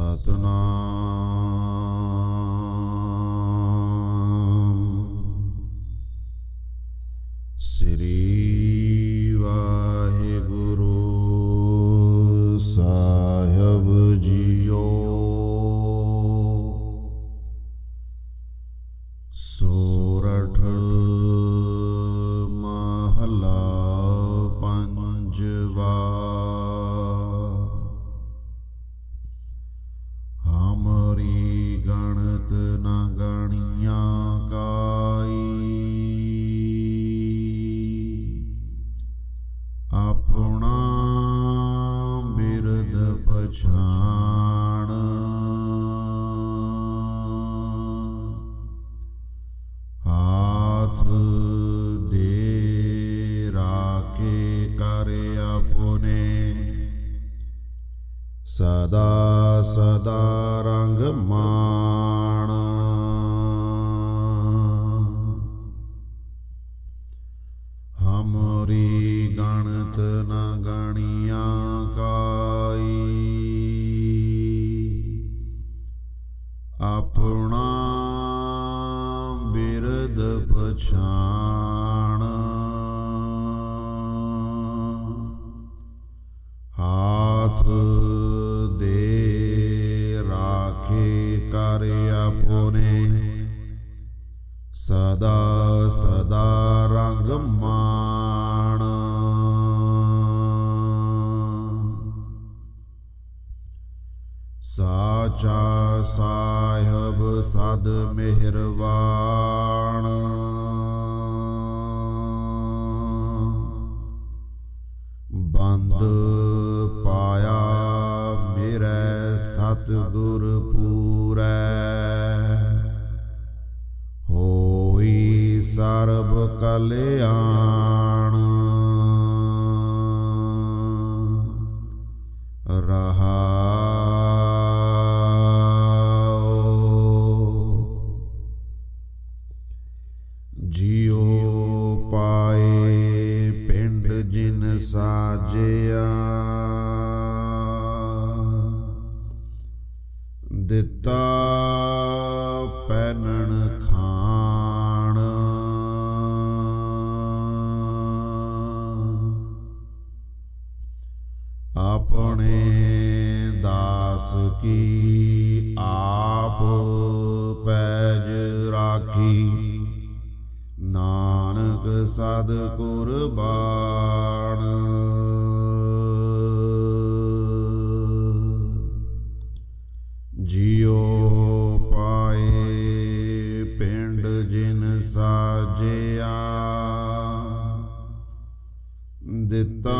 ਸਤਨਾਮ। ਸ੍ਰੀ ਵਾਹਿਗੁਰੂ ਸਾਹਿਬ ਜੀਓ। ਸੋਰਠ ਮਹਲਾ ਪੰਜਵਾ। ਪਛਾਣ। ਹਾਥ ਦੇ ਰਾਖੇ ਕਰ ਆਪਨੇ ਸਦਾ ਸਦਾ ਰੰਗ ਮਾਣ। ਹਮਰੀ ਗਣਤ ਨ ਗਣੀਆਂ ਕਾਈ ਪਛਾਣ। ਹਾਥ ਦੇ ਰਾਖੇ ਕਰ ਆਪਨੇ ਸਦਾ ਸਦਾ ਰੰਗ ਮਾਣ। ਸਾਚਾ ਸਾਹਿਬ ਸਦ ਮਿਹਰਬਾਨ ਬੰਦ ਪਾਇਆ ਮੇਰੇ ਸਤਿਗੁਰ ਪੂਰੈ। ਹੋਈ ਸਰਬ ਕਲਿਆਣ। ਰਹਾਉ ਜਿਉ ਜਿਨ ਸਾਜਿਆ। ਦਿੱਤਾ ਪੈਨਣ ਖਾਣ। ਆਪਣੇ ਦਾਸ ਕੀ ਆਪ ਸਦ ਕੁਰਬਾਨ। ਜਿਉ ਪਾਏ ਪਿੰਡ ਜਿਨ ਸਾਜਿਆ ਦਿੱਤਾ